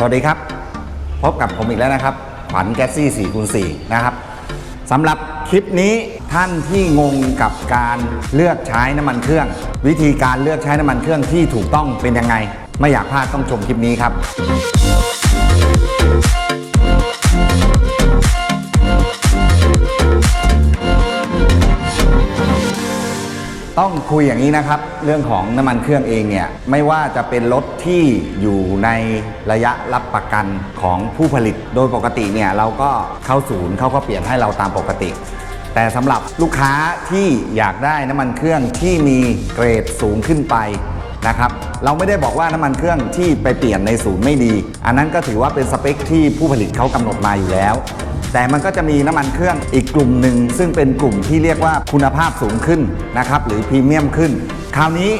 สวัสดีครับ พบกับผมอีกแล้วนะครับ ขวัญแก๊สซี่4คูณ4นะครับสำหรับคลิปนี้ท่านที่งงกับการเลือกใช้น้ำมันเครื่อง วิธีการเลือกใช้น้ำมันเครื่องที่ถูกต้องเป็นยังไง ไม่อยากพลาดต้องชมคลิปนี้ครับ คุยอย่างนี้นะครับ เรื่องของน้ำมันเครื่องเองเนี่ยไม่ว่าจะเป็นรถที่อยู่ในระยะรับประกันของผู้ผลิต โดยปกติเนี่ยเราก็เข้าศูนย์เขาก็เปลี่ยนให้เราตามปกติ แต่สำหรับลูกค้าที่อยากได้น้ำมันเครื่องที่มีเกรดสูงขึ้นไปนะครับเราไม่ได้บอกว่าน้ำมันเครื่องที่ไปเปลี่ยนในศูนย์ไม่ดี อันนั้นก็ถือว่าเป็นสเปคที่ผู้ผลิตเขากำหนดมาอยู่แล้ว แต่มันก็จะมีน้ำมันเครื่องอีกกลุ่มหนึ่ง ซึ่งเป็นกลุ่มที่เรียกว่าคุณภาพสูงขึ้นนะครับหรือพรีเมียมขึ้น คราวนี้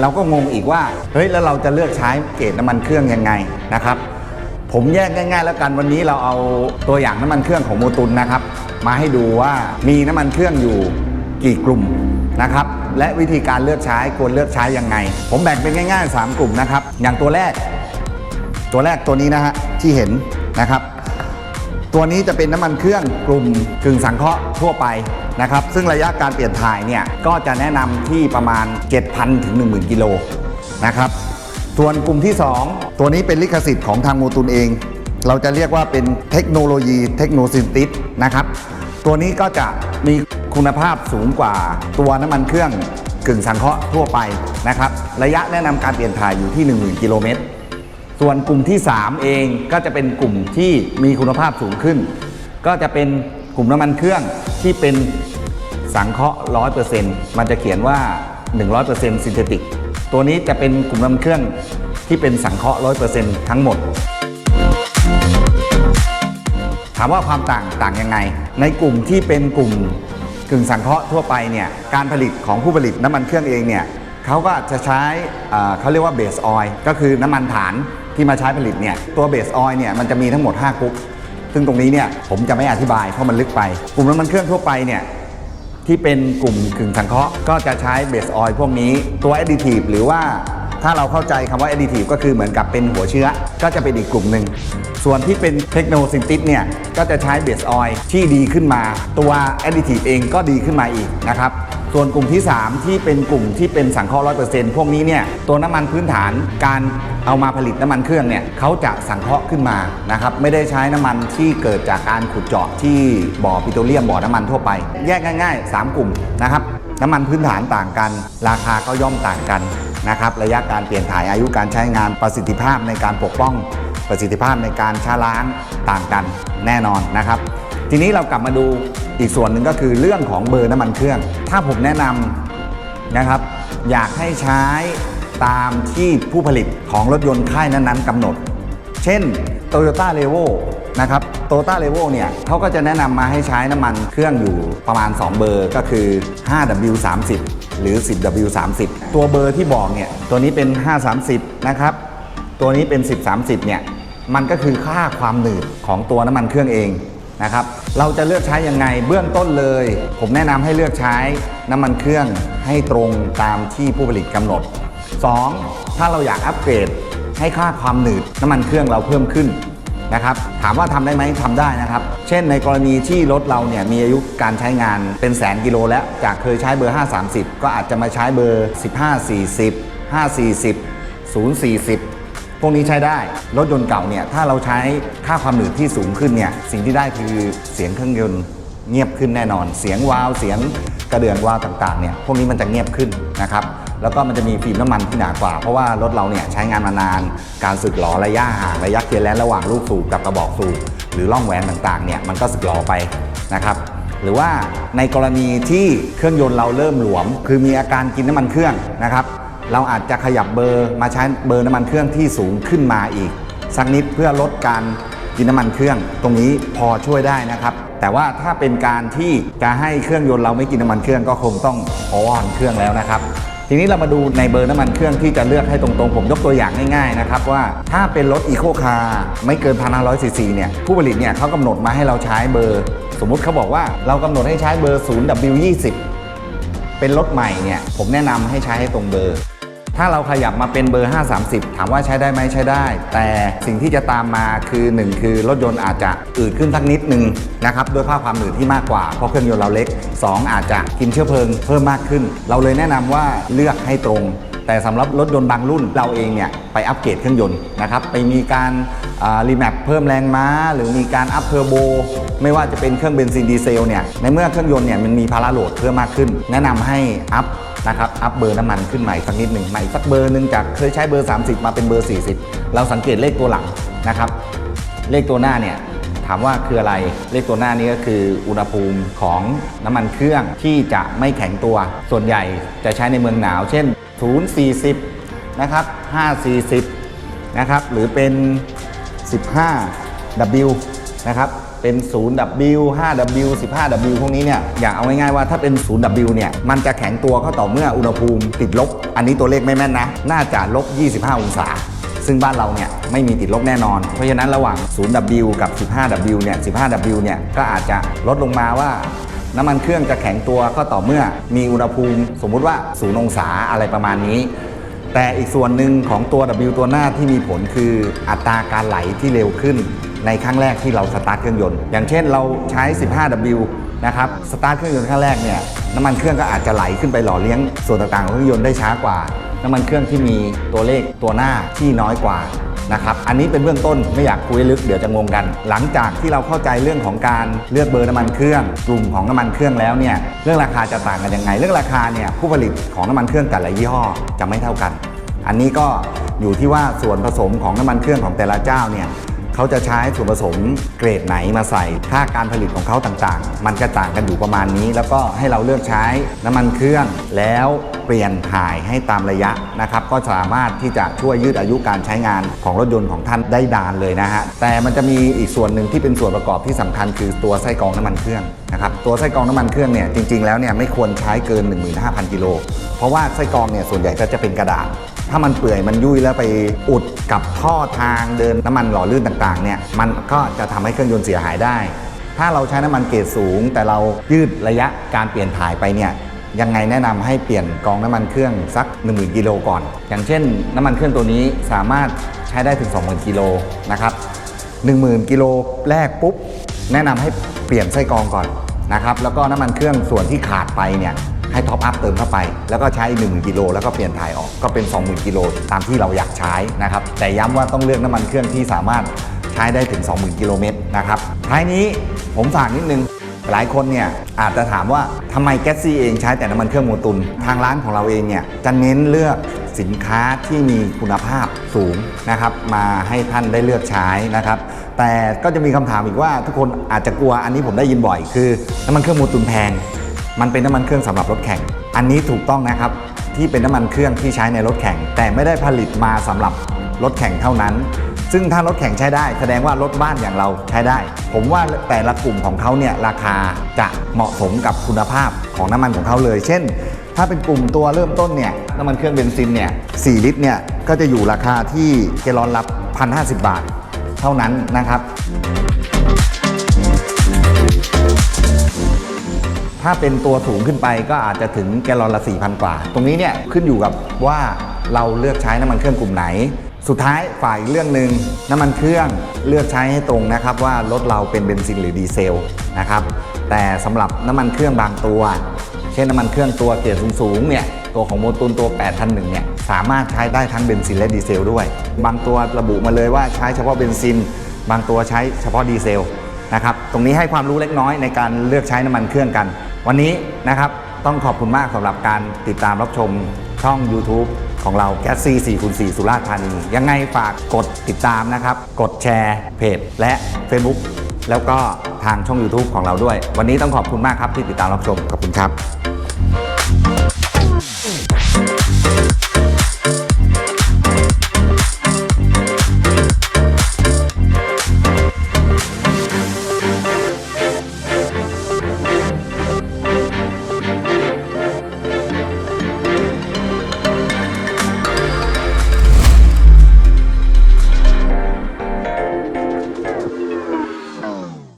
เราก็งงอีกว่าเฮ้ยแล้วเราจะเลือกใช้เกรดน้ำมันเครื่องยังไงนะครับ ผมแยกง่าย ๆ แล้วกันวันนี้เราเอาตัวอย่างน้ำมันเครื่องของโมตุนนะครับมาให้ดูว่ามีน้ำมันเครื่องอยู่กี่กลุ่มนะครับและวิธีการเลือกใช้ควรเลือกใช้ยังไง ผมแบ่งเป็นง่าย ๆ 3 กลุ่มนะครับ อย่างตัวแรก ตัวแรกตัวนี้นะฮะที่เห็นนะครับ ตัวนี้จะเป็นน้ำมันเครื่องกลุ่มกึ่งสังเคราะห์ทั่วไปนะครับ ซึ่งระยะการเปลี่ยนถ่ายเนี่ยก็จะแนะนำที่ประมาณ 7,000 ถึง 10,000 กิโลนะครับ ส่วนกลุ่มที่ 2 ตัวนี้เป็นลิขสิทธิ์ของทางโมตุนเอง เราจะเรียกว่าเป็นเทคโนโลยีเทคโนซินติสนะครับ ตัวนี้ก็จะมีคุณภาพสูงกว่าตัวน้ำมันเครื่องกึ่งสังเคราะห์ทั่วไปนะครับ ระยะแนะนำการเปลี่ยนถ่ายอยู่ที่ 10,000 กิโลเมตร ส่วนกลุ่มที่ 3 เองก็จะเป็นกลุ่มที่มีคุณภาพสูงขึ้น ก็จะเป็นกลุ่มน้ำมันเครื่องที่เป็นสังเคราะห์100%มันจะเขียนว่า 100%ซินเทติก ตัวนี้จะเป็นกลุ่มน้ำมันเครื่องที่เป็นสังเคราะห์100%ทั้งหมด ถามว่าความต่างต่างยังไง ในกลุ่มที่เป็นกลุ่มกึ่งสังเคราะห์ทั่วไปเนี่ยการผลิตของผู้ผลิตน้ำมันเครื่องเองเนี่ยเขาก็จะใช้เอ่อเขาเรียกว่าเบสออยล์ก็คือน้ำมันฐาน ที่มาใช้ผลิตเนี่ยตัวเบสออยเนี่ยมันจะมีทั้งหมด 5กรุ๊ปซึ่งตรงนี้เนี่ยผมจะไม่อธิบายเพราะมันลึกไป กลุ่มน้ำมันเครื่องทั่วไปเนี่ยที่เป็นกลุ่มกึ่งสังเคราะห์ก็จะใช้เบสออยพวกนี้ตัวแอดดิทีฟหรือว่าถ้าเราเข้าใจคำว่า additive ก็คือเหมือนกับเป็นหัวเชื้อ ก็จะเป็นอีกกลุ่มหนึ่ง ส่วนที่เป็นเทคโนซินติสเนี่ย ก็จะใช้เบสออยที่ดีขึ้นมา ตัว additive เองก็ดีขึ้นมาอีกนะครับ ส่วนกลุ่มที่ 3 ที่เป็นกลุ่มที่เป็นสังเคราะห์ร้อยเปอร์เซ็นต์พวกนี้เนี่ยตัวน้ำมันพื้นฐานการเอามาผลิตน้ำมันเครื่องเนี่ยเขาจะสังเคราะห์ขึ้นมานะครับไม่ได้ใช้น้ำมันที่เกิดจากการขุดเจาะที่บ่อปิโตรเลียมบ่อน้ำมันทั่วไป แยกง่าย ๆ 3 กลุ่มนะครับน้ำมันพื้นฐานต่างกัน ราคาก็ย่อมต่างกันนะครับระยะการเปลี่ยนถ่ายอายุการใช้งานประสิทธิภาพในการปกป้อง ประสิทธิภาพในการช้าล้างต่างกันแน่นอนนะครับ ทีนี้เรากลับมาดู อีกส่วนหนึ่งก็คือเรื่องของเบอร์น้ำมันเครื่อง ถ้าผมแนะนำนะครับ อยากให้ใช้ตามที่ผู้ผลิตของรถยนต์ค่ายนั้นๆกำหนด เช่น Toyota r e v o นะครับ Toyota r e v o เนี่ยเขาก็จะแนะนำมาให้ใช้น้ำมันเครื่องอยู่ประมาณ 2 เบอร์ก็คือ 5W30 หรือ 10W30 ตัวเบอร์ที่บอกเนี่ย ตัวนี้เป็น 530 นะครับ ตัวนี้เป็น 1030 เนี่ย มันก็คือค่าความหนืดของตัวน้ำมันเครื่องเอง นะครับ เราจะเลือกใช้ยังไงเบื้องต้นเลย ผมแนะนำให้เลือกใช้น้ำมันเครื่องให้ตรงตามที่ผู้ผลิตกำหนด 2. ถ้าเราอยากอัปเกรดให้ค่าความหนืดน้ำมันเครื่องเราเพิ่มขึ้นนะครับถามว่าทำได้ไหมทำได้นะครับ เช่นในกรณีที่รถเราเนี่ยมีอายุการใช้งานเป็นแสนกิโลแล้ว จากเคยใช้เบอร์ 530 ก็อาจจะมาใช้เบอร์ 1540 540 040 พวกนี้ใช้ได้ รถยนต์เก่าเนี่ยถ้าเราใช้ค่าความหนืดที่สูงขึ้นเนี่ยสิ่งที่ได้คือเสียงเครื่องยนต์เงียบขึ้นแน่นอน เสียงวาล์วเสียงกระเดื่องวาล์วต่างๆเนี่ยพวกนี้มันจะเงียบขึ้นนะครับแล้วก็มันจะมีฟิล์มน้ำมันที่หนากว่า เพราะว่ารถเราเนี่ยใช้งานมานาน การสึกหรอระยะห่างระยะเคลียร์แลนระหว่างลูกสูบกับกระบอกสูบหรือร่องแหวนต่างๆเนี่ยมันก็สึกหรอไปนะครับหรือว่าในกรณีที่เครื่องยนต์เราเริ่มหลวม คือมีอาการกินน้ำมันเครื่องนะครับ เราอาจจะขยับเบอร์มาใช้เบอร์น้ำมันเครื่องที่สูงขึ้นมาอีก สักนิดเพื่อลดการกินน้ำมันเครื่อง ตรงนี้พอช่วยได้นะครับ แต่ว่าถ้าเป็นการที่จะให้เครื่องยนต์เราไม่กินน้ำมันเครื่องก็คงต้องออนเครื่องแล้วนะครับทีนี้เรามาดูในเบอร์น้ำมันเครื่องที่จะเลือกให้ตรงๆ ผมยกตัวอย่างง่ายๆนะครับว่าถ้าเป็นรถอีโคคาร์ไม่เกิน1,500ซีซีเนี่ยผู้ผลิตเนี่ยเขากำหนดมาให้เราใช้เบอร์ สมมุติเขาบอกว่าเรากำหนดให้ใช้เบอร์ 0W20 เป็นรถใหม่เนี่ยผมแนะนำให้ใช้ให้ตรงเบอร์ ถ้าเราขยับมาเป็นเบอร์ 530 ถามว่าใช้ได้ไหมใช้ได้ แต่สิ่งที่จะตามมาคือ 1 คือรถยนต์อาจจะอืดขึ้นสักนิดนึงนะครับด้วยภาพความอืดที่มากกว่า เพราะเครื่องยนต์เราเล็ก 2 อาจจะกินเชื้อเพลิงเพิ่มมากขึ้น เราเลยแนะนำว่าเลือกให้ตรง แต่สำหรับรถยนต์บางรุ่นเราเองเนี่ยไปอัปเกรดเครื่องยนต์นะครับไปมีการรีแมปเพิ่มแรงม้า หรือมีการอัพเทอร์โบไม่ว่าจะเป็นเครื่องเบนซินดีเซลเนี่ยในเมื่อเครื่องยนต์เนี่ยมันมีภาระโหลดเพิ่มมากขึ้น แนะนำให้อัพ นะครับอัพเบอร์น้ำมันขึ้นใหม่สักนิดหนึ่งใหม่สักเบอร์หนึ่งจากเคยใช้เบอร์ 30 มาเป็นเบอร์ 40 เราสังเกตเลขตัวหลังนะครับ เลขตัวหน้าเนี่ยถามว่าคืออะไรเลขตัวหน้านี้ก็คืออุณหภูมิของน้ำมันเครื่องที่จะไม่แข็งตัว ส่วนใหญ่จะใช้ในเมืองหนาว เช่น 040 นะครับ 540 นะครับ หรือเป็น 15W นะครับ เป็น 0W 5W 15W พวกนี้เนี่ยอยากเอาง่ายๆว่าถ้าเป็น 0W เนี่ยมันจะแข็งตัวก็ต่อเมื่ออุณหภูมิติดลบ อันนี้ตัวเลขไม่แม่นนะ น่าจะลบ 25 องศา ซึ่งบ้านเราเนี่ยไม่มีติดลบแน่นอน เพราะฉะนั้นระหว่าง 0W กับ 15W เนี่ย 15W เนี่ยก็อาจจะลดลงมาว่าน้ำมันเครื่องจะแข็งตัวก็ต่อเมื่อมีอุณหภูมิ สมมุติว่า0องศาอะไรประมาณนี้ แต่อีกส่วนหนึ่งของตัว W ตัวหน้าที่มีผลคืออัตราการไหลที่เร็วขึ้น ในครั้งแรกที่เราสตาร์ทเครื่องยนต์ อย่างเช่นเราใช้ 15W นะครับ สตาร์ทเครื่องยนต์ครั้งแรกเนี่ยน้ำมันเครื่องก็อาจจะไหลขึ้นไปหล่อเลี้ยงส่วนต่างๆของเครื่องยนต์ได้ช้ากว่า น้ำมันเครื่องที่มีตัวเลขตัวหน้าที่น้อยกว่านะครับ อันนี้เป็นเบื้องต้นไม่อยากคุยลึกเดี๋ยวจะงงกัน หลังจากที่เราเข้าใจเรื่องของการเลือกเบอร์น้ำมันเครื่องกลุ่มของน้ำมันเครื่องแล้วเนี่ยเรื่องราคาจะต่างกันยังไง เรื่องราคาเนี่ยผู้ผลิตของน้ำมันเครื่องแต่ละยี่ห้อจะไม่เท่ากัน อันนี้ก็อยู่ที่ว่าส่วนผสมของน้ำมันเครื่องของแต่ละเจ้าเนี่ย เขาจะใช้ส่วนผสมเกรดไหนมาใส่ ค่าการผลิตของเขาต่างๆ มันจะต่างกันอยู่ประมาณนี้ แล้วก็ให้เราเลือกใช้น้ำมันเครื่อง แล้วเปลี่ยนถ่ายให้ตามระยะนะครับ ก็สามารถที่จะช่วยยืดอายุการใช้งานของรถยนต์ของท่านได้ดานเลยนะฮะ แต่มันจะมีอีกส่วนหนึ่งที่เป็นส่วนประกอบที่สำคัญคือตัวไส้กรองน้ำมันเครื่องนะครับตัวไส้กรองน้ำมันเครื่องเนี่ยจริงๆแล้วเนี่ยไม่ควรใช้เกิน 15,000กิโลเพราะว่าไส้กรองเนี่ยส่วนใหญ่ก็จะเป็นกระดาษ ถ้ามันเปื่อยมันยุ่ยแล้วไปอุดกับท่อทางเดินน้ำมันหล่อลื่นต่างๆเนี่ยมันก็จะทำให้เครื่องยนต์เสียหายได้ ถ้าเราใช้น้ำมันเกรดสูง แต่เรายืดระยะการเปลี่ยนถ่ายไปเนี่ยยังไงแนะนำให้เปลี่ยนกองน้ำมันเครื่องสัก 10,000 กิโลก่อน อย่างเช่น น้ำมันเครื่องตัวนี้สามารถใช้ได้ถึง 20,000 กิโลนะครับ 10,000 กิโลแรกปุ๊บ แนะนำให้เปลี่ยนไส้กรองก่อนนะครับ แล้วก็น้ำมันเครื่องส่วนที่ขาดไปเนี่ย ให้ท็อปอัพเติมเข้าไป แล้วก็ใช้1 0 0 0กิโลแล้วก็เปลี่ยนถ่ายออกก็เป็น 20,000กิโลตามที่เราอยากใช้นะครับแต่ย้ำว่าต้องเลือกน้ำมันเครื่องที่สามารถใช้ได้ถึง 20,000กิโลเมตรนะครับท้ายนี้ผมฝากนิดนึงหลายคนเนี่ยอาจจะถามว่าทำไมแก๊สซี่เองใช้แต่น้ำมันเครื่องโมตุนทางร้านของเราเองเนี่ยจะเน้นเลือกสินค้าที่มีคุณภาพสูงนะครับมาให้ท่านได้เลือกใช้นะครับ แต่ก็จะมีคำถามอีกว่าทุกคนอาจจะกลัวอันนี้ผมได้ยินบ่อย คือน้ำมันเครื่องโมตุนแพง มันเป็นน้ำมันเครื่องสำหรับรถแข่ง อันนี้ถูกต้องนะครับที่เป็นน้ำมันเครื่องที่ใช้ในรถแข่ง แต่ไม่ได้ผลิตมาสำหรับรถแข่งเท่านั้น ซึ่งถ้ารถแข่งใช้ได้ แสดงว่ารถบ้านอย่างเราใช้ได้ ผมว่าแต่ละกลุ่มของเขาเนี่ยราคาจะเหมาะสมกับคุณภาพของน้ำมันของเขาเลย เช่น ถ้าเป็นกลุ่มตัวเริ่มต้นเนี่ยน้ำมันเครื่องเบนซินเนี่ย4ลิตรเนี่ยก็จะอยู่ราคาที่แกลลอนละ1,050 บาท เท่านั้นนะครับ ถ้าเป็นตัวสูงขึ้นไปก็อาจจะถึงแกลลอนละ4,000 กว่า ตรงนี้เนี่ยขึ้นอยู่กับว่าเราเลือกใช้น้ำมันเครื่องกลุ่มไหน สุดท้ายฝ่ายเรื่องหนึ่งน้ำมันเครื่องเลือกใช้ให้ตรงนะครับ ว่ารถเราเป็นเบนซินหรือดีเซลนะครับแต่สำหรับน้ำมันเครื่องบางตัว เช่นน้ำมันเครื่องตัวเกียร์สูงๆเนี่ยตัวของโมตุนตัว 8,001 เนี่ย สามารถใช้ได้ทั้งเบนซินและดีเซลด้วย บางตัวระบุมาเลยว่าใช้เฉพาะเบนซิน บางตัวใช้เฉพาะดีเซลนะครับ ตรงนี้ให้ความรู้เล็กน้อยในการเลือกใช้น้ำมันเครื่องกัน วันนี้นะครับต้องขอบคุณมากสำหรับการติดตามรับชมช่อง YouTube ของเราแก๊สซี4คูณ4สุราษฎร์ธานี ยังไงฝากกดติดตามนะครับ กดแชร์เพจและ Facebook แล้วก็ทางช่อง YouTube ของเราด้วย วันนี้ต้องขอบคุณมากครับที่ติดตามรับชม ขอบคุณครับ